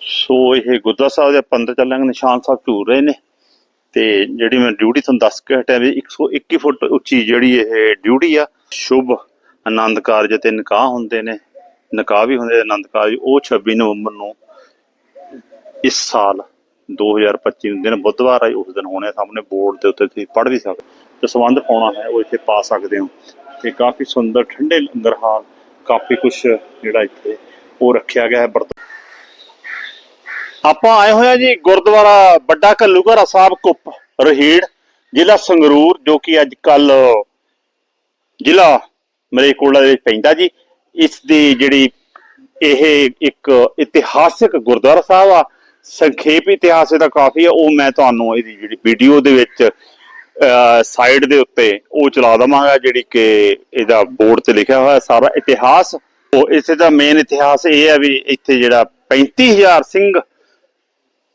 ਸੋ ਇਹ ਗੁਰਦੁਆਰਾ ਸਾਹਿਬ ਦੇ ਪੰਦਰ ਚੱਲਾਂਗੇ, ਨਿਸ਼ਾਨ ਸਾਹਿਬ ਝੂਰ ਰਹੇ ਨੇ। ਤੇ ਜਿਹੜੀ ਮੈਂ ਡਿਊਟੀ ਤੁਹਾਨੂੰ ਦੱਸ ਕੇ ਹਟਿਆ ਵੀ 121 ਫੁੱਟ ਉੱਚੀ ਜਿਹੜੀ ਇਹ ਡਿਊਟੀ ਆ, ਸ਼ੁਭ ਆਨੰਦ ਕਾਰਜ ਤੇ ਨਿਕਾਹ ਹੁੰਦੇ ਨੇ, ਨਿਕਾਹ ਵੀ ਹੁੰਦੇ ਆਨੰਦ ਕਾਰਜ। ਉਹ 26 ਨਵੰਬਰ ਨੂੰ ਇਸ ਸਾਲ 2025 ਨੂੰ ਦਿਨ ਬੁੱਧਵਾਰ ਆਈ ਉਸ ਦਿਨ ਹੋਣੇ ਸਾਹਮਣੇ ਬੋਰਡ ਦੇ ਉੱਤੇ ਤੁਸੀਂ ਪੜ੍ਹ ਵੀ ਸਕਦੇ ਹੋ। ਸੰਬੰਧ ਪਾਉਣਾ ਹੈ, ਉਹ ਇੱਥੇ ਪਾ ਸਕਦੇ ਹੋ। ਤੇ ਕਾਫੀ ਸੁੰਦਰ ਠੰਡੇ ਲੰਗਰ ਹਾਲ, ਕਾਫੀ ਕੁਝ ਜਿਹੜਾ ਇੱਥੇ ਉਹ ਰੱਖਿਆ ਗਿਆ ਹੈ। ਬਰਤ ਆਪਾਂ ਆਏ ਹੋਏ ਆ ਜੀ ਗੁਰਦੁਆਰਾ ਵੱਡਾ ਘੱਲੂਘਾਰਾ ਸਾਹਿਬ ਕੁੱਪ, ਰਹੀੜ, ਜ਼ਿਲ੍ਹਾ ਸੰਗਰੂਰ, ਜੋ ਕਿ ਅੱਜ ਕੱਲ ਜ਼ਿਲ੍ਹਾ ਮਰੇਕੋਲਾ ਦੇ ਵਿੱਚ ਪੈਂਦਾ ਜੀ। ਇਸ ਦੀ ਜਿਹੜੀ ਇਹ ਇੱਕ ਇਤਿਹਾਸਿਕ ਗੁਰਦੁਆਰਾ ਸਾਹਿਬ ਆ, ਸੰਖੇਪ ਇਤਿਹਾਸ ਇਹਦਾ ਕਾਫੀ ਆ, ਉਹ ਮੈਂ ਤੁਹਾਨੂੰ ਇਹਦੀ ਜਿਹੜੀ ਵੀਡੀਓ ਦੇ ਵਿੱਚ ਸਾਈਡ ਦੇ ਉੱਤੇ ਉਹ ਚਲਾ ਦਵਾਂਗਾ, ਜਿਹੜੀ ਕਿ ਇਹਦਾ ਬੋਰਡ ਤੇ ਲਿਖਿਆ ਹੋਇਆ ਸਾਰਾ ਇਤਿਹਾਸ। ਉਹ ਇਸੇ ਦਾ ਮੇਨ ਇਤਿਹਾਸ ਇਹ ਹੈ ਵੀ ਇੱਥੇ ਜਿਹੜਾ 35000 ਸਿੰਘ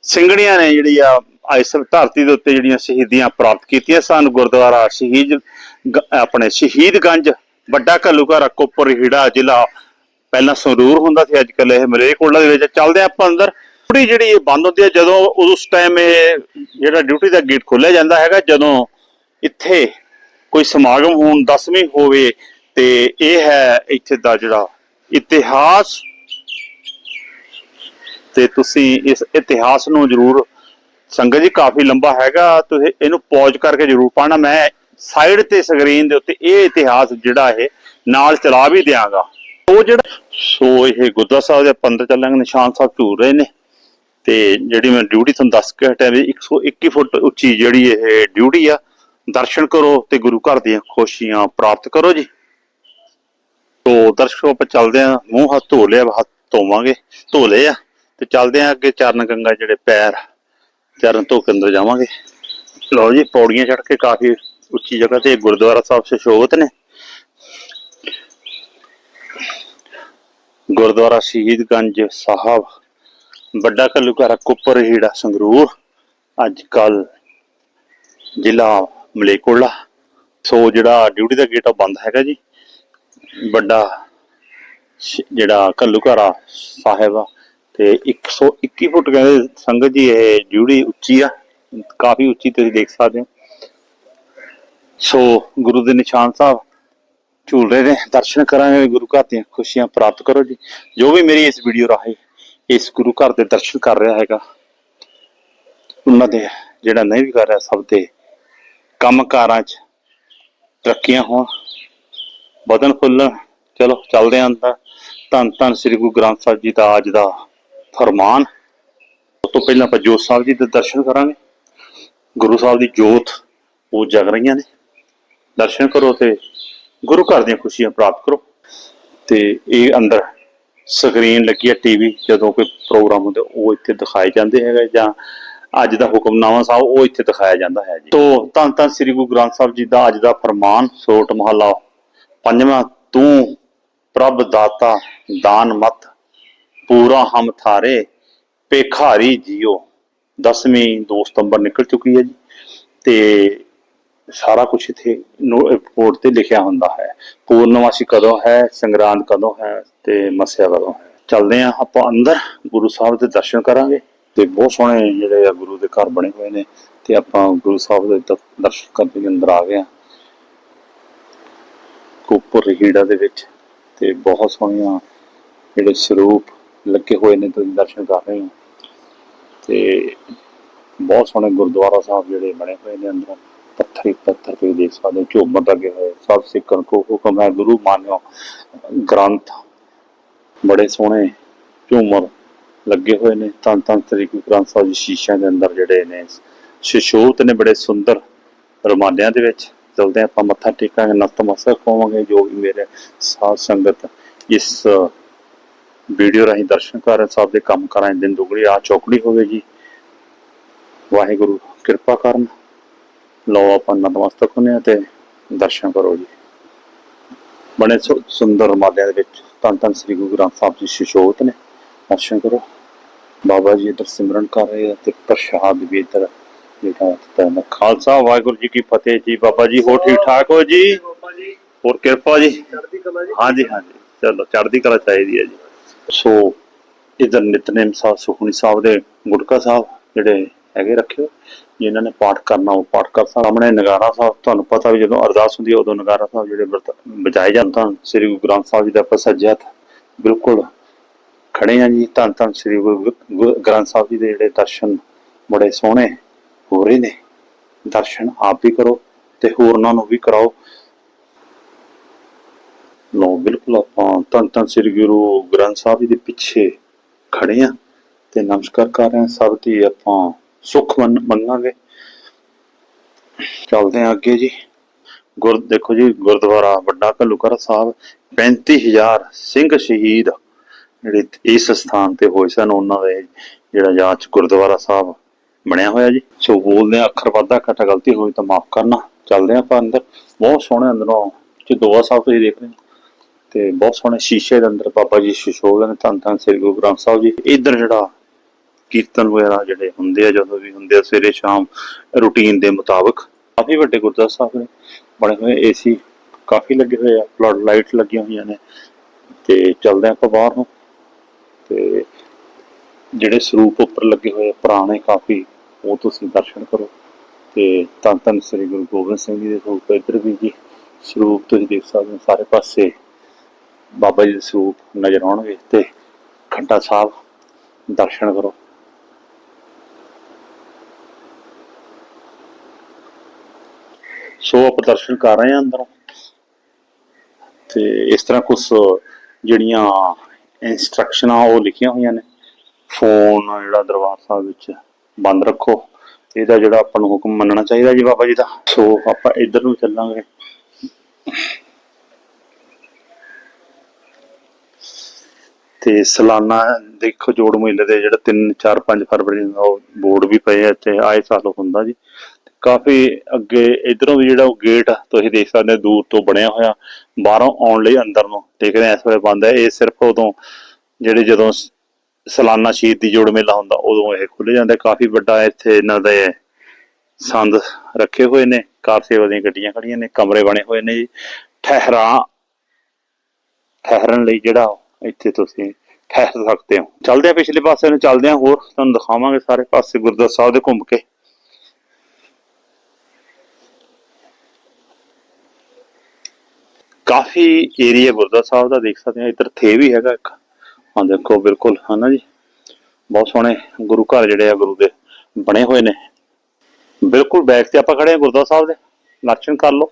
ਸਿੰਘਣੀਆਂ ਨੇ ਜਿਹੜੀ ਆ ਇਸ ਧਰਤੀ ਦੇ ਉੱਤੇ ਜਿਹੜੀਆਂ ਸ਼ਹੀਦੀਆਂ ਪ੍ਰਾਪਤ ਕੀਤੀਆਂ ਸਨ, ਗੁਰਦੁਆਰਾ ਸ਼ਹੀਦ ਆਪਣੇ ਸ਼ਹੀਦਗੰਜ ਵੱਡਾ ਘੱਲੂਘਾਰਾ, ਕੋਪਰ, ਹੀੜਾ, ਜ਼ਿਲ੍ਹਾ ਪਹਿਲਾਂ ਸੰਗਰੂਰ ਹੁੰਦਾ ਸੀ, ਅੱਜ ਕੱਲ ਇਹ ਮਲੇਰਕੋਟਲਾ ਦੇ ਵਿੱਚ ਚੱਲਦੇ ਹਾਂ ਆਪਾਂ ਅੰਦਰ। ਡਿਊਟੀ ਜਿਹੜੀ ਇਹ ਬੰਦ ਹੁੰਦੀ ਹੈ, ਜਦੋਂ ਉਸ ਟਾਈਮ ਇਹ ਜਿਹੜਾ ਡਿਊਟੀ ਦਾ ਗੇਟ ਖੋਲਿਆ ਜਾਂਦਾ ਹੈਗਾ, ਜਦੋਂ ਇੱਥੇ ਕੋਈ ਸਮਾਗਮ ਹੋਣ, ਦਸਵੀਂ ਹੋਵੇ, ਤੇ ਇਹ ਹੈ ਇੱਥੇ ਦਾ ਜਿਹੜਾ ਇਤਿਹਾਸ ਤੇ ਤੁਸੀਂ ਇਸ ਇਤਿਹਾਸ ਨੂੰ ਜਰੂਰ, ਸੰਗਤ ਜੀ ਕਾਫੀ ਲੰਬਾ ਹੈਗਾ, ਤੁਸੀਂ ਇਹਨੂੰ ਪੌਜ ਕਰਕੇ ਜਰੂਰ ਪੜ੍ਹਨਾ। ਮੈਂ ਸਾਈਡ ਤੇ ਸਕਰੀਨ ਦੇ ਉੱਤੇ ਇਹ ਇਤਿਹਾਸ ਜਿਹੜਾ ਇਹ ਨਾਲ ਚਲਾ ਵੀ ਦਿਆਂਗਾ। ਉਹ ਜਿਹੜਾ ਸੋ ਇਹ ਗੁਰਦੁਆਰਾ ਸਾਹਿਬ ਦੇ ਪੰਦਰ ਚੱਲਾਂਗੇ ਨਿਸ਼ਾਨ ਸਾਹਿਬ ਝੂਰ ਰਹੇ ਨੇ। ਤੇ ਜਿਹੜੀ ਮੈਂ ਡਿਊਟੀ ਤੁਹਾਨੂੰ ਦੱਸ ਕੇ ਹਟਿਆ ਵੀ 121 ਫੁੱਟ ਉੱਚੀ ਜਿਹੜੀ ਇਹ ਡਿਊਟੀ ਆ, ਦਰਸ਼ਨ ਕਰੋ ਤੇ ਗੁਰੂ ਘਰ ਦੀਆਂ ਖੁਸ਼ੀਆਂ ਪ੍ਰਾਪਤ ਕਰੋ ਜੀ। ਤੋ ਦਰਸ਼ਕੋ ਆਪਾਂ ਚੱਲਦੇ ਆ, ਮੂੰਹ ਹੱਥ ਧੋ ਲਿਆ, ਹੱਥ ਧੋਵਾਂਗੇ। ਧੋ ਲਏ ਆ। ਤੇ ਚੱਲਦੇ ਆ ਅੱਗੇ ਚਰਨ ਗੰਗਾ ਜਿਹੜੇ ਪੈਰ ਚਰਨ ਤੋਂ ਅੰਦਰ ਜਾਵਾਂਗੇ। ਲਓ ਜੀ, ਪੌੜੀਆਂ ਚੜ੍ਹ ਕੇ ਕਾਫੀ ਉੱਚੀ ਜਗ੍ਹਾ ਤੇ ਗੁਰਦੁਆਰਾ ਸਾਹਿਬ ਸੁਸ਼ੋਭਿਤ ਨੇ। ਗੁਰਦੁਆਰਾ ਸ਼ਹੀਦਗੰਜ ਸਾਹਿਬ, ਵੱਡਾ ਘੱਲੂਘਾਰਾ ਕੁੱਪਰ ਹੀੜਾ ਸੰਗਰੂਰ, ਅੱਜ ਕੱਲ ਜ਼ਿਲ੍ਹਾ ਮਲੇਕੋਲਾ ਸੋ ਜਿਹੜਾ ਡਿਊਟੀ ਦਾ ਗੇਟ ਆ ਬੰਦ ਹੈਗਾ ਜੀ। ਵੱਡਾ ਸ਼- ਜਿਹੜਾ ਘੱਲੂਘਾਰਾ ਸਾਹਿਬ ਆ ਤੇ 121 ਫੁੱਟ ਕਹਿੰਦੇ ਸੰਗਤ ਜੀ, ਇਹ ਡਿਊਟੀ ਉੱਚੀ ਆ, ਕਾਫੀ ਉੱਚੀ ਤੁਸੀਂ ਦੇਖ ਸਕਦੇ ਹੋ। ਸੋ ਗੁਰੂ ਦੇ ਨਿਸ਼ਾਨ ਸਾਹਿਬ ਝੂਲ ਰਹੇ ਨੇ, ਦਰਸ਼ਨ ਕਰਾਂਗੇ ਗੁਰੂ ਘਰ ਦੀਆਂ ਖੁਸ਼ੀਆਂ ਪ੍ਰਾਪਤ ਕਰੋ ਜੀ। ਜੋ ਵੀ ਮੇਰੀ ਇਸ ਵੀਡੀਓ ਰਾਹੀਂ ਇਸ ਗੁਰੂ ਘਰ ਦੇ ਦਰਸ਼ਨ ਕਰ ਰਿਹਾ ਹੈਗਾ, ਉਹਨਾਂ ਦੇ ਜਿਹੜਾ ਨਹੀਂ ਵੀ ਕਰ ਰਿਹਾ, ਸਭ ਦੇ ਕੰਮਕਾਰਾਂ 'ਚ ਤਰੱਕੀਆਂ ਹੋਣ ਬਦਨ ਫੁੱਲਣ। ਚਲੋ, ਚੱਲਦੇ ਆਂ ਤਾਂ ਧੰਨ ਧੰਨ ਸ੍ਰੀ ਗੁਰੂ ਗ੍ਰੰਥ ਸਾਹਿਬ ਜੀ ਦਾ ਅੱਜ ਦਾ ਫਰਮਾਨ। ਉਸ ਤੋਂ ਪਹਿਲਾਂ ਆਪਾਂ ਜੋਤ ਸਾਹਿਬ ਜੀ ਦੇ ਦਰਸ਼ਨ ਕਰਾਂਗੇ। ਗੁਰੂ ਸਾਹਿਬ ਦੀ ਜੋਤ, ਉਹ ਜਗ ਰਹੀਆਂ ਨੇ। ਦਰਸ਼ਨ ਕਰੋ ਤੇ ਗੁਰੂ ਘਰ ਦੀਆਂ ਖੁਸ਼ੀਆਂ ਪ੍ਰਾਪਤ ਕਰੋ। ਤੇ ਇਹ ਅੰਦਰ ਸਕਰੀਨ ਲੱਗੀ ਹੈ ਟੀਵੀ, ਜਦੋਂ ਕੋਈ ਪ੍ਰੋਗਰਾਮ ਹੁੰਦਾ, ਉਹ ਇੱਥੇ ਦਿਖਾਏ ਜਾਂਦੇ ਹੈਗੇ ਜਾਂ ਅੱਜ ਦਾ ਹੁਕਮਨਾਮਾ ਸਾਹਿਬ, ਉਹ ਇੱਥੇ ਦਿਖਾਇਆ ਜਾਂਦਾ ਹੈ ਜੀ। ਤੋਂ ਧੰਨ ਧੰਨ ਸ੍ਰੀ ਗੁਰੂ ਗ੍ਰੰਥ ਸਾਹਿਬ ਜੀ ਦਾ ਅੱਜ ਦਾ ਫਰਮਾਨ, ਸੋਟ ਮਹਲਾ ਪੰਜਵਾਂ, ਤੂੰ ਪ੍ਰਭ ਦਾਤਾ ਦਾਨ ਮਤ ਪੂਰਾ ਹਮ ਥਾਰੇ ਪੇਖਾਰੀ ਜੀਓ। 10ਵੀਂ 2 ਸਤੰਬਰ ਨਿਕਲ ਚੁੱਕੀ ਹੈ ਜੀ। ਤੇ ਸਾਰਾ ਕੁਝ ਇੱਥੇ ਰਿਪੋਰਟ ਤੇ ਲਿਖਿਆ ਹੁੰਦਾ ਹੈ। ਪੂਰਨਮਾਸ਼ੀ ਕਦੋਂ ਹੈ, ਸੰਗਰਾਂਦ ਕਦੋਂ ਹੈ ਤੇ ਮਸਿਆ ਕਦੋਂ ਹੈ। ਚੱਲਦੇ ਆ ਆਪਾਂ ਅੰਦਰ, ਗੁਰੂ ਸਾਹਿਬ ਦੇ ਦਰਸ਼ਨ ਕਰਾਂਗੇ। ਤੇ ਬਹੁਤ ਸੋਹਣੇ ਜਿਹੜੇ ਆ ਗੁਰੂ ਦੇ ਘਰ ਬਣੇ ਹੋਏ ਨੇ। ਤੇ ਆਪਾਂ ਗੁਰੂ ਸਾਹਿਬ ਦੇ ਦਰਸ਼ਨ ਕਰਨ ਦੇ ਅੰਦਰ ਆ ਗਏ ਆ ਕੋਪਰ ਹੀੜਾ ਦੇ ਵਿੱਚ। ਤੇ ਬਹੁਤ ਸੋਹਣੀਆਂ ਜਿਹੜੇ ਸਰੂਪ ਲੱਗੇ ਹੋਏ ਨੇ, ਤੁਸੀਂ ਦਰਸ਼ਨ ਕਰ ਰਹੇ ਹੋ। ਤੇ ਬਹੁਤ ਸੋਹਣੇ ਗੁਰਦੁਆਰਾ ਸਾਹਿਬ ਜਿਹੜੇ ਬਣੇ ਹੋਏ ਨੇ ਅੰਦਰ। ਪੱਥਰ ਹੀ ਪੱਥਰ ਤੇ ਦੇਖ ਸਕਦੇ ਹੋ, ਝੂਮਰ ਲੱਗੇ ਹੋਏ, ਸਭ ਸਿੱਖਣ ਕੋ ਹੁਕਮ ਹੈ, ਗੁਰੂ ਮਾਨਿਓ। ਗ੍ਰੰਥ ਬੜੇ ਸੋਹਣੇ, ਝੂਮਰ ਲੱਗੇ ਹੋਏ ਨੇ। ਤਾਂ ਤਾਂ ਸ੍ਰੀ ਗੁਰੂ ਗ੍ਰੰਥ ਸਾਹਿਬ ਜੀ ਸ਼ੀਸ਼ਿਆਂ ਦੇ ਅੰਦਰ ਜਿਹੜੇ ਨੇ, ਸ਼ਿਸ਼ੋਤ ਨੇ ਬੜੇ ਸੁੰਦਰ ਰਮਾਨਿਆਂ ਦੇ ਵਿੱਚ। ਚਲਦੇ ਆਪਾਂ, ਮੱਥਾ ਟੇਕਾਂਗੇ, ਨਤਮਸਤਕ ਹੋਵਾਂਗੇ, ਜੋ ਵੀ ਮੇਰੇ ਸਾਧ ਸੰਗਤ ਇਸ ਵੀਡੀਓ ਰਾਹੀਂ ਦਰਸ਼ਨ ਕਰ ਸਭ ਦੇ ਕੰਮ ਕਰਾਂ ਦਿਨ ਦੁਗੜੀ ਆ ਚੌਕੜੀ ਹੋਵੇ ਜੀ ਵਾਹਿਗੁਰੂ ਕਿਰਪਾ ਕਰਨ। ਲਓ ਆਪਾਂ ਨਤਮਸਤਕ ਹੁੰਦੇ ਹਾਂ ਤੇ ਦਰਸ਼ਨ ਕਰੋ ਜੀ। ਸੁ- ਸੁੰਦਰ ਮਾਲਿਆਂ ਦੇ ਵਿੱਚ ਧੰਨ ਧੰਨ ਸ੍ਰੀ ਗੁਰੂ ਗ੍ਰੰਥ ਸਾਹਿਬ ਜੀ ਸ਼ਿਸ਼ੋਤ ਨੇ। ਦਰਸ਼ਨ ਕਰੋ। ਬਾਬਾ ਜੀ ਇੱਧਰ ਸਿਮਰਨ ਕਰ ਰਹੇ ਆ ਤੇ ਪ੍ਰਸ਼ਾਦ ਵੀ ਇੱਧਰ ਜਿਹੜਾ ਦਿੱਤਾ ਹੈ। ਖਾਲਸਾ ਵਾਹਿਗੁਰੂ ਜੀ ਕੀ ਫਤਿਹ ਜੀ। ਬਾਬਾ ਜੀ ਹੋ ਠੀਕ ਠਾਕ ਹੋ ਜੀ? ਹੋਰ ਕਿਰਪਾ ਜੀ। ਹਾਂਜੀ ਹਾਂਜੀ। ਚਲੋ ਚੜ੍ਹਦੀ ਕਲਾ ਚਾਹੀਦੀ ਹੈ ਜੀ। ਸੋ ਇਧਰ ਨਿਤਨੇਮ ਸਾਹਿਬ, ਸੁਖਮਨੀ ਸਾਹਿਬ ਦੇ ਗੁਟਕਾ ਸਾਹਿਬ ਜਿਹੜੇ ਹੈਗੇ ਰੱਖੇ ਜਿਨ੍ਹਾਂ ਨੇ ਪਾਠ ਕਰਨਾ ਉਹ ਪਾਠ ਕਰ ਸਾਹਮਣੇ ਨਗਾਰਾ ਸਾਹਿਬ, ਤੁਹਾਨੂੰ ਪਤਾ ਵੀ ਜਦੋਂ ਅਰਦਾਸ ਹੁੰਦੀ ਹੈ, ਉਦੋਂ ਨਗਾਰਾ ਸਾਹਿਬ ਜਿਹੜੇ ਵਰਤ- ਜਾਂਦੇ ਹਨ ਸ੍ਰੀ ਗੁਰੂ ਗ੍ਰੰਥ ਸਾਹਿਬ ਜੀ ਦਾ ਆਪਾਂ ਸੱਜਿਆ ਬਿਲਕੁਲ ਖੜੇ ਆ ਜੀ। ਧੰਨ ਧੰਨ ਸ੍ਰੀ ਗੁਰੂ ਗੁਰੂ ਗ੍ਰੰਥ ਸਾਹਿਬ ਜੀ ਦੇ ਜਿਹੜੇ ਦਰਸ਼ਨ ਬੜੇ ਸੋਹਣੇ ਹੋ ਰਹੇ ਨੇ। ਦਰਸ਼ਨ ਆਪ ਵੀ ਕਰੋ ਤੇ ਹੋਰਨਾਂ ਨੂੰ ਵੀ ਕਰਾਓ। ਲੋ ਬਿਲਕੁਲ ਆਪਾਂ ਧੰਨ ਧੰਨ ਸ੍ਰੀ ਗੁਰੂ ਗ੍ਰੰਥ ਸਾਹਿਬ ਜੀ ਦੇ ਪਿੱਛੇ ਖੜੇ ਆ ਤੇ ਨਮਸਕਾਰ ਕਰ ਰਹੇ ਹਾਂ। ਸਭ ਦੀ ਆਪਾਂ ਸੁਖ ਮੰਨ- ਮੰਗਾਂਗੇ ਚੱਲਦੇ ਹਾਂ ਅੱਗੇ ਜੀ। ਗੁਰ ਦੇਖੋ ਜੀ ਗੁਰਦੁਆਰਾ ਵੱਡਾ ਘੱਲੂਕਰ ਸਾਹਿਬ 35000 ਸਿੰਘ ਸ਼ਹੀਦ ਜਿਹੜੇ ਇਸ ਸਥਾਨ ਤੇ ਹੋਏ ਸਨ ਉਹਨਾਂ ਦੇ ਜਿਹੜਾ ਯਾਦ ਗੁਰਦੁਆਰਾ ਸਾਹਿਬ ਬਣਿਆ ਹੋਇਆ ਜੀ। ਸੋ ਬੋਲਦੇ ਹਾਂ, ਅੱਖਰ ਵਾਧਾ ਘਟਾ ਗਲਤੀ ਹੋਈ ਤਾਂ ਮਾਫ ਕਰਨਾ। ਚੱਲਦੇ ਹਾਂ ਆਪਾਂ ਅੰਦਰ। ਬਹੁਤ ਸੋਹਣੇ ਅੰਦਰੋਂ ਚ ਦੋਆ ਸਾਹਿਬ ਤੁਸੀਂ ਦੇਖ ਰਹੇ ਹੋ। ਤੇ ਬਹੁਤ ਸੋਹਣੇ ਸ਼ੀਸ਼ੇ ਦੇ ਅੰਦਰ ਬਾਬਾ ਜੀ ਸ਼ਿਸ਼ੋਗ ਨੇ ਧੰਨ ਧੰਨ ਸ੍ਰੀ ਗੁਰੂ ਗ੍ਰੰਥ ਸਾਹਿਬ ਜੀ। ਇੱਧਰ ਜਿਹੜਾ ਕੀਰਤਨ ਵਗੈਰਾ ਜਿਹੜੇ ਹੁੰਦੇ ਆ, ਜਦੋਂ ਵੀ ਹੁੰਦੇ ਆ, ਸਵੇਰੇ ਸ਼ਾਮ ਰੂਟੀਨ ਦੇ ਮੁਤਾਬਕ, ਕਾਫੀ ਵੱਡੇ ਗੁਰਦੁਆਰਾ ਸਾਹਿਬ ਨੇ, ਬਣੇ ਹੋਏ ਏਸੀ ਕਾਫੀ ਲੱਗੇ ਹੋਏ ਆ, ਫਲੱਡ ਲਾਈਟ ਲੱਗੀਆਂ ਹੋਈਆਂ ਨੇ ਤੇ ਚੱਲਦੇ ਆਪਾਂ ਬਾਹਰ ਨੂੰ। ਤੇ ਜਿਹੜੇ ਸਰੂਪ ਉੱਪਰ ਲੱਗੇ ਹੋਏ ਆ, ਪੁਰਾਣੇ ਕਾਫੀ, ਉਹ ਤੁਸੀਂ ਦਰਸ਼ਨ ਕਰੋ। ਤੇ ਧੰਨ ਧੰਨ ਸ੍ਰੀ ਗੁਰੂ ਗੋਬਿੰਦ ਸਿੰਘ ਜੀ ਦੇ ਸਰੂਪ ਇੱਧਰ ਵੀ ਜੀ, ਸਰੂਪ ਤੁਸੀਂ ਦੇਖ ਸਕਦੇ ਹੋ, ਸਾਰੇ ਪਾਸੇ ਬਾਬਾ ਜੀ ਦੇ ਸਰੂਪ ਨਜ਼ਰ ਆਉਣਗੇ ਤੇ ਖੰਡਾ ਸਾਹਿਬ ਦਰਸ਼ਨ ਕਰੋ। ਸੋ ਆਪਾਂ ਦਰਸ਼ਨ ਕਰ ਰਹੇ ਹਾਂ ਅੰਦਰੋਂ। ਤੇ ਇਸ ਤਰ੍ਹਾਂ ਕੁਝ ਜਿਹੜੀਆਂ ਇਨਸਟਰਕਸ਼ਨਾਂ ਉਹ ਲਿਖੀਆਂ ਹੋਈਆਂ ਨੇ। ਫੋਨ ਜਿਹੜਾ ਦਰਬਾਰ ਸਾਹਿਬ ਵਿੱਚ ਬੰਦ ਰੱਖੋ। ਇਹਦਾ ਜਿਹੜਾ ਆਪਾਂ ਨੂੰ ਹੁਕਮ ਮੰਨਣਾ ਚਾਹੀਦਾ ਜੀ ਬਾਬਾ ਜੀ ਦਾ। ਸੋ ਆਪਾਂ ਇੱਧਰ ਨੂੰ ਚੱਲਾਂਗੇ। ਤੇ ਸਾਲਾਨਾ ਦੇਖੋ ਜੋੜ ਮੇਲੇ ਦੇ ਜਿਹੜਾ 3 4 5 ਫਰਵਰੀ ਨੂੰ ਉਹ ਬੋਰਡ ਵੀ ਪਏ ਆ ਇੱਥੇ, ਆਏ ਸਾਲ ਹੁੰਦਾ ਜੀ। ਕਾਫੀ ਅੱਗੇ ਇਧਰੋਂ ਵੀ ਜਿਹੜਾ ਉਹ ਗੇਟ ਤੁਸੀਂ ਦੇਖ ਸਕਦੇ ਹੋ, ਦੂਰ ਤੋਂ ਬਣਿਆ ਹੋਇਆ, ਬਾਹਰੋਂ ਆਉਣ ਲਈ ਅੰਦਰ ਨੂੰ ਦੇਖਦੇ ਆ ਇਸ ਵੇਲੇ ਬੰਦ ਹੈ। ਇਹ ਸਿਰਫ ਉਦੋਂ ਜਿਹੜੇ ਜਦੋਂ ਸ- ਸਾਲਾਨਾ ਸ਼ਹੀਦ ਦੀ ਜੋੜ ਮੇਲਾ ਹੁੰਦਾ, ਉਦੋਂ ਇਹ ਖੁੱਲੇ ਜਾਂਦਾ। ਕਾਫੀ ਵੱਡਾ ਇੱਥੇ ਇਹਨਾਂ ਦੇ ਸੰਦ ਰੱਖੇ ਹੋਏ ਨੇ, ਕਾਰ ਸੇਵਾ ਦੀਆਂ ਗੱਡੀਆਂ ਖੜੀਆਂ ਨੇ, ਕਮਰੇ ਬਣੇ ਹੋਏ ਨੇ ਜੀ। ਠਹਿਰਾਂ, ਠਹਿਰਨ ਲਈ ਜਿਹੜਾ ਇੱਥੇ ਤੁਸੀਂ ਠਹਿਰ ਸਕਦੇ ਹੋ। ਚੱਲਦੇ ਆ ਪਿਛਲੇ ਪਾਸੇ ਨੂੰ, ਚੱਲਦੇ ਆ ਹੋਰ। ਤੁਹਾਨੂੰ ਦਿਖਾਵਾਂਗੇ ਸਾਰੇ ਪਾਸੇ ਗੁਰਦੁਆਰਾ ਸਾਹਿਬ ਦੇ ਘੁੰਮ ਕੇ। ਕਾਫੀ ਏਰੀਆ ਗੁਰਦੁਆਰਾ ਸਾਹਿਬ ਦਾ ਦੇਖ ਸਕਦੇ ਆ ਇੱਧਰ ਥੇ ਵੀ ਹੈਗਾ ਇੱਕ। ਹਾਂ ਦੇਖੋ, ਬਿਲਕੁਲ ਹਨਾ ਜੀ? ਬਹੁਤ ਸੋਹਣੇ ਗੁਰੂ ਘਰ ਜਿਹੜੇ ਆ, ਗੁਰੂ ਦੇ ਬਣੇ ਹੋਏ ਨੇ। ਬਿਲਕੁਲ ਬੈਕ ਤੇ ਆਪਾਂ ਖੜੇ ਆ ਗੁਰਦੁਆਰਾ ਸਾਹਿਬ ਦੇ। ਦਰਸ਼ਨ ਕਰ ਲਓ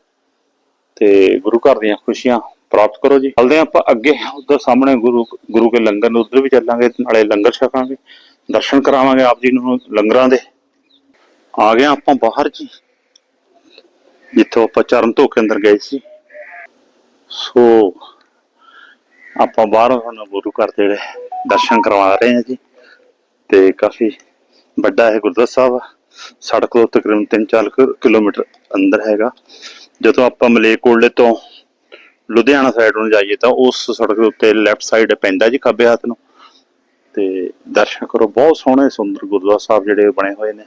ਤੇ ਗੁਰੂ ਘਰ ਦੀਆਂ ਖੁਸ਼ੀਆਂ ਪ੍ਰਾਪਤ ਕਰੋ ਜੀ। ਚਲਦੇ ਆਪਾਂ ਅੱਗੇ, ਉਧਰ ਸਾਹਮਣੇ ਗੁਰੂ ਗੁਰੂ ਕੇ ਲੰਗਰ ਨੂੰ ਉਧਰ ਵੀ ਚੱਲਾਂਗੇ, ਨਾਲੇ ਲੰਗਰ ਛਕਾਂਗੇ। ਦਰਸ਼ਨ ਕਰਾਵਾਂਗੇ ਆਪ ਜੀ ਨੂੰ ਲੰਗਰਾਂ ਦੇ। ਆ ਗਏ ਆਪਾਂ ਬਾਹਰ ਜੀ। ਜਿੱਥੋਂ ਆਪਾਂ ਚਰਨ ਧੋ ਕੇ ਅੰਦਰ ਗਏ ਸੀ। ਸੋ, ਆਪਾਂ ਬਾਹਰੋਂ ਹੁਣ ਗੁਰੂ ਘਰ ਦੇ ਦਰਸ਼ਨ ਕਰਵਾ ਰਹੇ ਹਾਂ ਜੀ। ਤੇ ਕਾਫੀ ਵੱਡਾ ਹੈ ਗੁਰਦੁਆਰਾ ਸਾਹਿਬ ਸੜਕ ਤੋਂ ਤਕਰੀਬਨ 3-4 ਕਿਲੋਮੀਟਰ ਅੰਦਰ ਹੈਗਾ। ਜਦੋਂ ਆਪਾਂ ਮਲੇਕੋਟਲੇ ਤੋਂ ਲੁਧਿਆਣਾ ਸਾਈਡ ਨੂੰ ਜਾਈਏ ਤਾਂ ਉਸ ਸੜਕ ਦੇ ਉੱਤੇ ਲੈਫਟ ਸਾਈਡ ਪੈਂਦਾ ਜੀ ਖੱਬੇ ਹੱਥ ਨੂੰ। ਤੇ ਦਰਸ਼ਨ ਕਰੋ, ਬਹੁਤ ਸੋਹਣੇ ਸੁੰਦਰ ਗੁਰਦੁਆਰਾ ਸਾਹਿਬ ਜਿਹੜੇ ਬਣੇ ਹੋਏ ਨੇ।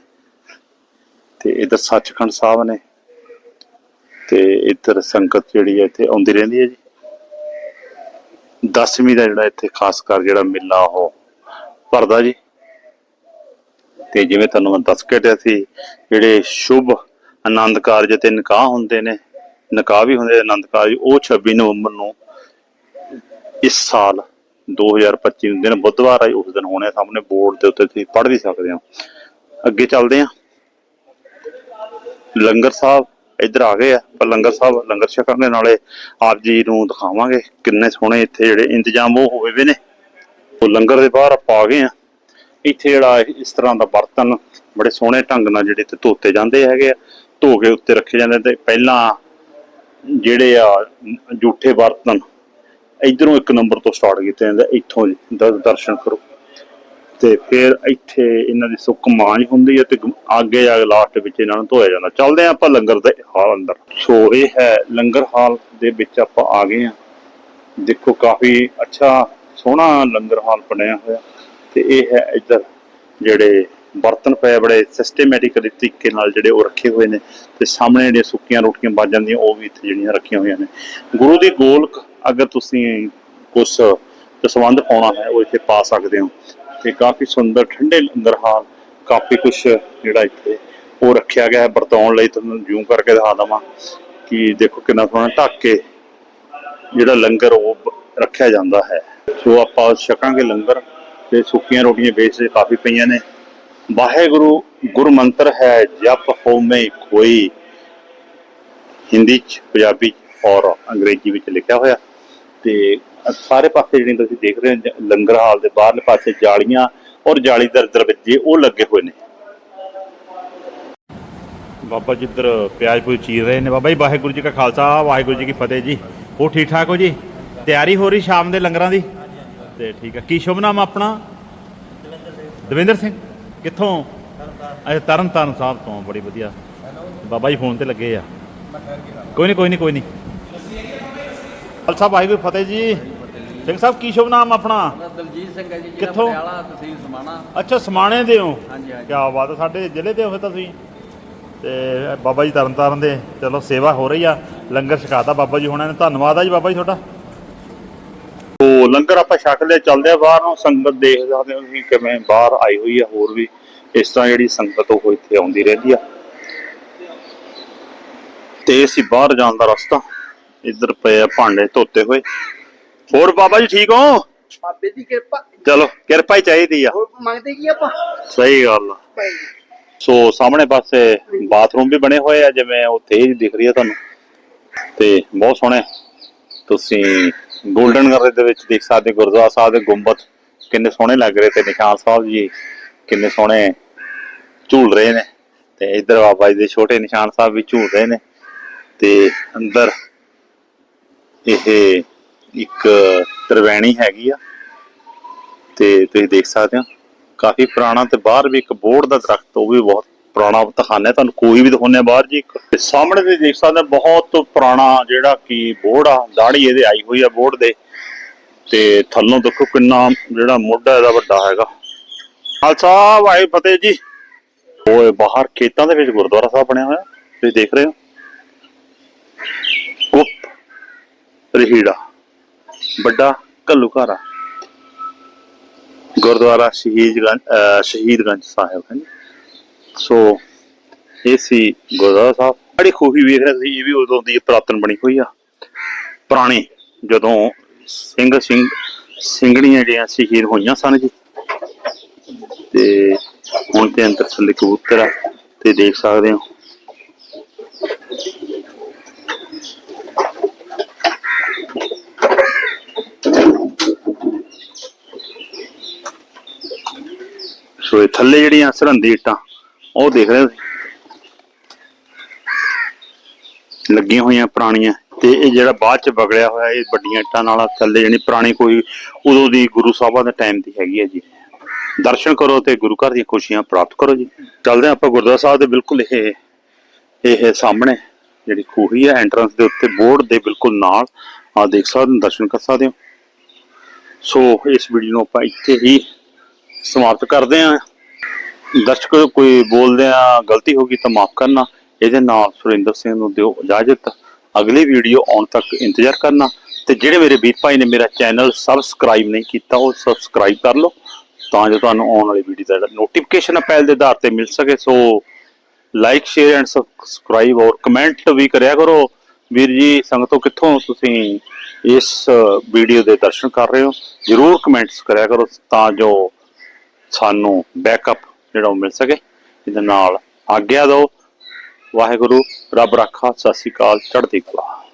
ਤੇ ਇਧਰ ਸੱਚਖੰਡ ਸਾਹਿਬ ਨੇ। ਤੇ ਇੱਧਰ ਸੰਗਤ ਜਿਹੜੀ ਹੈ ਇੱਥੇ ਆਉਂਦੀ ਰਹਿੰਦੀ ਹੈ ਜੀ। ਦਸਵੀਂ ਦਾ ਜਿਹੜਾ ਇੱਥੇ ਖਾਸ ਕਰ ਜਿਹੜਾ ਮੇਲਾ ਉਹ ਭਰਦਾ ਜੀ। ਤੇ ਜਿਵੇਂ ਤੁਹਾਨੂੰ ਮੈਂ ਦੱਸ ਕੇ ਹਟਿਆ ਸੀ, ਜਿਹੜੇ ਸ਼ੁਭ ਆਨੰਦ ਕਾਰਜ ਤੇ ਨਿਕਾਹ ਹੁੰਦੇ ਨੇ ਨਿਕਾਹ ਵੀ ਹੁੰਦੇ ਆਨੰਦ ਕਾਰਜ, ਉਹ 26 ਨਵੰਬਰ ਨੂੰ ਇਸ ਸਾਲ 2025 ਨੂੰ ਦਿਨ ਬੁੱਧਵਾਰ ਆ ਉਸ ਦਿਨ ਹੋਣੇ ਸਾਹਮਣੇ ਬੋਰਡ ਦੇ ਉੱਤੇ ਤੁਸੀਂ ਪੜ੍ਹ ਵੀ ਸਕਦੇ ਹੋ। ਅੱਗੇ ਚੱਲਦੇ ਹਾਂ। ਲੰਗਰ ਸਾਹਿਬ ਇੱਧਰ ਆ ਗਏ ਆ, ਪਰ ਲੰਗਰ ਸਾਹਿਬ, ਲੰਗਰ ਛਕਾਂਗੇ ਨਾਲੇ ਆਪ ਜੀ ਨੂੰ ਦਿਖਾਵਾਂਗੇ ਕਿੰਨੇ ਸੋਹਣੇ ਇੱਥੇ ਜਿਹੜੇ ਇੰਤਜ਼ਾਮ ਉਹ ਹੋਏ ਵੇ ਨੇ। ਉਹ ਲੰਗਰ ਦੇ ਬਾਹਰ ਆਪਾਂ ਆ ਗਏ ਆ ਇੱਥੇ ਜਿਹੜਾ ਇਸ ਤਰ੍ਹਾਂ ਦਾ ਬਰਤਨ ਬੜੇ ਸੋਹਣੇ ਢੰਗ ਨਾਲ ਜਿਹੜੇ ਇੱਥੇ ਧੋਤੇ ਜਾਂਦੇ ਹੈਗੇ ਆ, ਧੋ ਕੇ ਉੱਤੇ ਰੱਖੇ ਜਾਂਦੇ ਤੇ ਪਹਿਲਾਂ ਜਿਹੜੇ ਆ ਜੂਠੇ ਬਰਤਨ ਇਧਰੋਂ ਇੱਕ ਨੰਬਰ ਤੋਂ ਸਟਾਰਟ ਕੀਤਾ ਜਾਂਦਾ ਇੱਥੋਂ ਦਰਸ਼ਨ ਕਰੋ। ਤੇ ਫਿਰ ਇੱਥੇ ਇਹਨਾਂ ਦੀ ਸੁੱਕ ਮਾਂਜ ਹੁੰਦੀ ਹੈ ਤੇ ਗ- ਅੱਗੇ ਜਾ ਕੇ ਲਾਸਟ ਵਿੱਚ ਇਹਨਾਂ ਨੂੰ ਧੋਇਆ ਜਾਂਦਾ। ਚੱਲਦੇ ਹਾਂ ਆਪਾਂ ਲੰਗਰ ਦੇ ਹਾਲ ਅੰਦਰ। ਸੋ ਇਹ ਹੈ ਲੰਗਰ ਹਾਲ ਦੇ ਵਿੱਚ ਆਪਾਂ ਆ ਗਏ ਹਾਂ ਦੇਖੋ ਕਾਫੀ ਅੱਛਾ ਸੋਹਣਾ ਲੰਗਰ ਹਾਲ ਬਣਿਆ ਹੋਇਆ। ਤੇ ਇਹ ਹੈ ਇੱਧਰ ਜਿਹੜੇ ਬਰਤਨ ਪਏ ਬੜੇ ਸਿਸਟੇਮੈਟਿਕਲੀ ਤਰੀਕੇ ਨਾਲ ਜਿਹੜੇ ਉਹ ਰੱਖੇ ਹੋਏ ਨੇ ਤੇ ਸਾਹਮਣੇ ਜਿਹੜੀਆਂ ਸੁੱਕੀਆਂ ਰੋਟੀਆਂ ਬਚ ਜਾਂਦੀਆਂ, ਉਹ ਵੀ ਇੱਥੇ ਜਿਹੜੀਆਂ ਰੱਖੀਆਂ ਹੋਈਆਂ ਨੇ। ਗੁਰੂ ਦੀ ਗੋਲਕ ਅਗਰ ਤੁਸੀਂ ਕੁਛ ਦਸਵੰਧ ਪਾਉਣਾ ਹੈ, ਉਹ ਇੱਥੇ ਪਾ ਸਕਦੇ ਹੋ। ਤੇ ਕਾਫੀ ਸੁੰਦਰ ਠੰਡੇ ਲੰਗਰ ਹਾਲ ਕਾਫੀ ਕੁਝ ਜਿਹੜਾ ਇੱਥੇ ਉਹ ਰੱਖਿਆ ਗਿਆ ਹੈ, ਵਰਤਾਉਣ ਲਈ ਤੁਹਾਨੂੰ ਜੂਮ ਕਰਕੇ ਦਿਖਾ ਦਵਾਂ ਕਿ ਦੇਖੋ ਕਿੰਨਾ ਸੋਹਣਾ ਢੱਕ ਕੇ ਜਿਹੜਾ ਲੰਗਰ ਉਹ ਰੱਖਿਆ ਜਾਂਦਾ ਹੈ। ਸੋ ਆਪਾਂ ਛਕਾਂਗੇ ਲੰਗਰ ਤੇ ਸੁੱਕੀਆਂ ਰੋਟੀਆਂ ਵੇਚਦੇ ਕਾਫੀ ਪਈਆਂ ਨੇ। ਵਾਹਿਗੁਰੂ ਗੁਰ ਮੰਤਰ ਹੈ, ਜਪ ਹੋਮੇ ਕੋਈ। ਹਿੰਦੀ ਚ, ਪੰਜਾਬੀ 'ਚ ਔਰ ਅੰਗਰੇਜ਼ੀ ਵਿੱਚ ਲਿਖਿਆ ਹੋਇਆ। ਤੇ ਸਾਰੇ ਪਾਸੇ ਜਿਹੜੇ ਤੁਸੀਂ ਦੇਖ ਰਹੇ ਹੋ ਲੰਗਰ ਹਾਲ ਦੇ ਬਾਹਰਲੇ ਪਾਸੇ ਜਾਲੀਆਂ ਔਰ ਜਾਲੀਦਾਰ ਦਰਵਾਜ਼ੇ ਉਹ ਲੱਗੇ ਹੋਏ ਨੇ। ਬਾਬਾ ਜੀ ਇੱਧਰ ਪਿਆਜ਼ ਪੂਜ ਚੀਰ ਰਹੇ ਨੇ। ਬਾਬਾ ਜੀ, ਵਾਹਿਗੁਰੂ ਜੀ ਕਾ ਖਾਲਸਾ, ਵਾਹਿਗੁਰੂ ਜੀ ਕੀ ਫਤਿਹ ਜੀ। ਉਹ ਠੀਕ ਠਾਕ ਹੋ ਜੀ? ਤਿਆਰੀ ਹੋ ਰਹੀ ਸ਼ਾਮ ਦੇ ਲੰਗਰਾਂ ਦੀ? ਤੇ ਠੀਕ ਹੈ ਕੀ ਸ਼ੁਭ ਨਾਮ ਆਪਣਾ? ਦਵਿੰਦਰ ਸਿੰਘ। ਕਿੱਥੋਂ? ਅੱਛਾ ਤਰਨ ਤਾਰਨ ਸਾਹਿਬ ਤੋਂ ਬੜੀ ਵਧੀਆ। ਬਾਬਾ ਜੀ ਫੋਨ ਤੇ ਲੱਗੇ ਆ। ਕੋਈ ਨਹੀਂ ਕੋਈ ਨਹੀਂ ਕੋਈ ਨਹੀਂ ਖਾਲਸਾ ਵਾਹਿਗੁਰੂ ਫਤਿਹ ਜੀ। ਸਿੰਘ ਸਾਹਿਬ ਕੀ ਸ਼ੁਭ ਨਾਮ ਆਪਣਾ? ਦਲਜੀਤ ਸਿੰਘ ਹੈ ਜੀ ਕਿੱਥੋਂ? ਪਟਿਆਲਾ ਤਹਿਸੀਲ ਸਮਾਣਾ। ਅੱਛਾ ਸਮਾਣੇ ਦੇ ਹੋ? ਹਾਂਜੀ ਹਾਂਜੀ। ਕਿਆ ਬਾਤ ਹੈ ਸਾਡੇ ਜ਼ਿਲ੍ਹੇ ਦੇ ਹੋ ਫਿਰ ਤਾਂ ਤੁਸੀਂ? ਤੇ ਬਾਬਾ ਜੀ ਤਰਨ ਤਾਰਨ ਦੇ। ਚਲੋ ਸੇਵਾ ਹੋ ਰਹੀ ਆ। ਲੰਗਰ ਛਕਾਤਾ ਬਾਬਾ ਜੀ ਹੁਣਾਂ ਨੇ। ਧੰਨਵਾਦ ਆ ਜੀ ਬਾਬਾ ਜੀ ਤੁਹਾਡਾ। ਲੰਗਰ ਆਪਾਂ ਛਕ ਲਿਆ ਚੱਲਦੇ ਆ ਬਾਹਰ ਨੂੰ ਸੰਗਤ ਦੇਖ ਸਕਦੇ ਹੋ ਤੁਸੀਂ ਕਿਵੇਂ ਬਾਹਰ ਆਈ ਹੋਈ ਆ ਹੋਰ ਵੀ ਇਸ ਤਰ੍ਹਾਂ ਜਿਹੜੀ ਸੰਗਤ ਉਹ ਇੱਥੇ ਆਉਂਦੀ ਰਹਿੰਦੀ ਆ। ਤੇ ਅਸੀਂ ਬਾਹਰ ਜਾਣ ਦਾ ਰਸਤਾ ਇੱਧਰ ਪਏ ਆ ਭਾਂਡੇ ਧੋਤੇ ਹੋਏ। ਹੋਰ ਬਾਬਾ ਜੀ ਠੀਕ ਹੋ? ਬਾਬੇ ਦੀ ਕਿਰਪਾ। ਚਲੋ ਕਿਰਪਾ ਹੀ ਚਾਹੀਦੀ ਆ। ਹੋਰ ਮੰਗਦੇ ਕੀ ਆਪਾਂ? ਸਹੀ ਗੱਲ ਆ। ਸੋ ਸਾਹਮਣੇ ਪਾਸੇ ਬਾਥਰੂਮ ਵੀ ਬਣੇ ਹੋਏ ਆ ਜਿਵੇਂ ਉਹ ਤੇਜ ਦਿਖ ਰਹੀ ਆ ਤੁਹਾਨੂੰ। ਤੇ ਬਹੁਤ ਸੋਹਣੇ। ਤੁਸੀਂ 골ਡਨ ਗਰ ਦੇ ਵਿੱਚ ਦੇਖ ਸਕਦੇ ਗੁਰਦੁਆਰਾ ਸਾਹਿਬ ਦੇ ਗੁੰਬਦ ਕਿੰਨੇ ਸੋਹਣੇ ਲੱਗ ਰਹੇ ਤੇ ਨਿਸ਼ਾਨ ਸਾਹਿਬ ਜੀ ਕਿੰਨੇ ਸੋਹਣੇ ਝੂਲ ਰਹੇ ਨੇ ਤੇ ਇਧਰ ਬਾਬਾ ਜੀ ਦੇ ਛੋਟੇ ਨਿਸ਼ਾਨ ਸਾਹਿਬ ਵੀ ਝੂਲ ਰਹੇ ਨੇ ਤੇ ਅੰਦਰ ਇਹ ਇੱਕ ਤਰਵੈਣੀ ਹੈਗੀ ਆ ਤੇ ਤੁਸੀਂ ਦੇਖ ਸਕਦੇ ਹੋ, ਕਾਫੀ ਪੁਰਾਣਾ ਤੇ ਬਾਹਰ ਵੀ ਇੱਕ ਬੋਰਡ ਦਾ ਦਰਖਤ, ਉਹ ਵੀ ਬਹੁਤ ਪੁਰਾਣਾ ਦਿਖਾਣਾ ਤੁਹਾਨੂੰ ਕੋਈ ਵੀ ਦਿਖਾਉਂਦੇ ਬਾਹਰ ਜੀ ਇੱਕ। ਤੇ ਸਾਹਮਣੇ ਦੇਖ ਸਕਦੇ ਬਹੁਤ ਪੁਰਾਣਾ ਜਿਹੜਾ ਕਿ ਬੋਰਡ ਆ ਦਾੜੀ ਇਹਦੇ ਆਈ ਹੋਈ ਆ ਬੋਰਡ ਦੇ। ਤੇ ਥੱਲੋਂ ਦੇਖੋ ਕਿੰਨਾ ਜਿਹੜਾ ਮੋਢਾ ਇਹਦਾ ਵੱਡਾ ਹੈਗਾ। ਖਾਲਸਾ ਵਾਹਿ ਫਤਿਹ ਜੀ। ਓਏ, ਬਾਹਰ ਖੇਤਾਂ ਦੇ ਵਿੱਚ ਗੁਰਦੁਆਰਾ ਸਾਹਿਬ ਬਣਿਆ ਹੋਇਆ। ਤੁਸੀਂ ਦੇਖ ਰਹੇ ਹੋ? ਗੁਪ, ਰਹੀੜਾ, ਵੱਡਾ ਘੱਲੂਘਾਰਾ। ਗੁਰਦੁਆਰਾ ਸ਼ਹੀਦ ਅਹ ਸ਼ਹੀਦਗੰਜ ਸਾਹਿਬ ਹੈ ਸੋ ਇਹ ਸੀ ਗੁਰਦੁਆਰਾ ਸਾਹਿਬ। ਬੜੀ ਖੂਬੀ ਵੇਖ ਰਹੇ ਸੀ ਇਹ ਵੀ ਉਦੋਂ ਦੀ ਪੁਰਾਤਨ ਬਣੀ ਹੋਈ ਆ। ਪੁਰਾਣੀ, ਜਦੋਂ ਸਿੰਘ ਸਿੰਘ ਸਿੰਘਣੀਆਂ ਜਿਹੜੀਆਂ ਸ਼ਹੀਦ ਹੋਈਆਂ ਸਨ ਜੀ। ਤੇ ਹੁਣ ਤੇ ਅੰਦਰ ਥੱਲੇ ਕਬੂਤਰ ਆ, ਤੇ ਦੇਖ ਸਕਦੇ ਹੋ। ਸੋ ਇਹ ਥੱਲੇ ਜਿਹੜੀਆਂ ਸਰਹੰਦੀ ਇੱਟਾਂ ਉਹ ਦੇਖ ਰਹੇ ਤੁਸੀਂ। ਲੱਗੀਆਂ ਹੋਈਆਂ ਪੁਰਾਣੀਆਂ ਤੇ ਇਹ ਜਿਹੜਾ ਬਾਅਦ ਚ ਬਗੜਿਆ ਹੋਇਆ ਇਹ ਵੱਡੀਆਂ ਇੱਟਾਂ ਨਾਲ ਆ, ਥੱਲੇ ਜਿਹੜੀ ਪੁਰਾਣੀ ਕੋਈ ਉਦੋਂ ਦੀ ਗੁਰੂ ਸਾਹਿਬਾਂ ਦੇ ਟਾਈਮ ਦੀ ਹੈਗੀ ਹੈ ਜੀ। ਦਰਸ਼ਨ ਕਰੋ ਤੇ ਗੁਰੂ ਘਰ ਦੀਆਂ ਖੁਸ਼ੀਆਂ ਪ੍ਰਾਪਤ ਕਰੋ ਜੀ। ਚੱਲਦੇ ਹਾਂ ਆਪਾਂ ਗੁਰਦੁਆਰਾ ਸਾਹਿਬ ਦੇ ਬਿਲਕੁਲ ਇਹ ਇਹ ਸਾਹਮਣੇ ਜਿਹੜੀ ਖੂਹੀ ਹੈ ਐਂਟਰੈਂਸ ਦੇ ਉੱਤੇ ਬੋਰਡ ਦੇ ਬਿਲਕੁਲ ਨਾਲ ਆ ਦੇਖ ਸਕਦੇ ਹੋ ਦਰਸ਼ਨ ਕਰ ਸਕਦੇ ਹੋ। ਸੋ ਇਸ ਵੀਡੀਓ ਨੂੰ ਆਪਾਂ ਇੱਥੇ ਹੀ ਸਮਾਪਤ ਕਰਦੇ ਹਾਂ। ਦਰਸ਼ਕ ਕੋਈ ਬੋਲਦੇ ਆ, ਗਲਤੀ ਹੋ ਗਈ ਤਾਂ ਮਾਫ ਕਰਨਾ। ਇਹਦੇ ਨਾਲ ਸੁਰਿੰਦਰ ਸਿੰਘ ਨੂੰ ਦਿਓ ਇਜਾਜ਼ਤ। ਅਗਲੀ ਵੀਡੀਓ ਆਉਣ ਤੱਕ ਇੰਤਜ਼ਾਰ ਕਰਨਾ। ਤੇ ਜਿਹੜੇ ਮੇਰੇ ਵੀਰ ਭਾਈ ਨੇ ਮੇਰਾ ਚੈਨਲ ਸਬਸਕ੍ਰਾਈਬ ਨਹੀਂ ਕੀਤਾ, ਉਹ ਸਬਸਕ੍ਰਾਈਬ ਕਰ ਲਓ। ਤਾਂ ਜੋ ਤੁਹਾਨੂੰ ਆਉਣ ਵਾਲੀ ਵੀਡੀਓ ਦਾ ਜਿਹੜਾ ਨੋਟੀਫਿਕੇਸ਼ਨ ਪਹਿਲ ਦੇ ਆਧਾਰ ਤੇ ਮਿਲ ਸਕੇ, so like share and subscribe ਔਰ ਕਮੈਂਟ ਵੀ ਕਰਿਆ ਕਰੋ। ਵੀਰ ਜੀ, ਸੰਗਤੋਂ ਕਿੱਥੋਂ ਤੁਸੀਂ ਇਸ ਵੀਡੀਓ ਦੇ ਦਰਸ਼ਨ ਕਰ ਰਹੇ ਹੋ? ਜਰੂਰ ਕਮੈਂਟਸ ਕਰਿਆ ਕਰੋ ਤਾਂ ਜੋ ਸਾਨੂੰ ਬੈਕਅਪ ਜਿਹੜਾ ਉਹ ਮਿਲ ਸਕੇ। ਇਹਦੇ ਨਾਲ ਆਗਿਆ ਦਿਓ। ਵਾਹਿਗੁਰੂ, ਰੱਬ ਰਾਖਾ, ਸਤਿ ਸ਼੍ਰੀ ਅਕਾਲ, ਚੜ੍ਹਦੀ ਕਲਾ।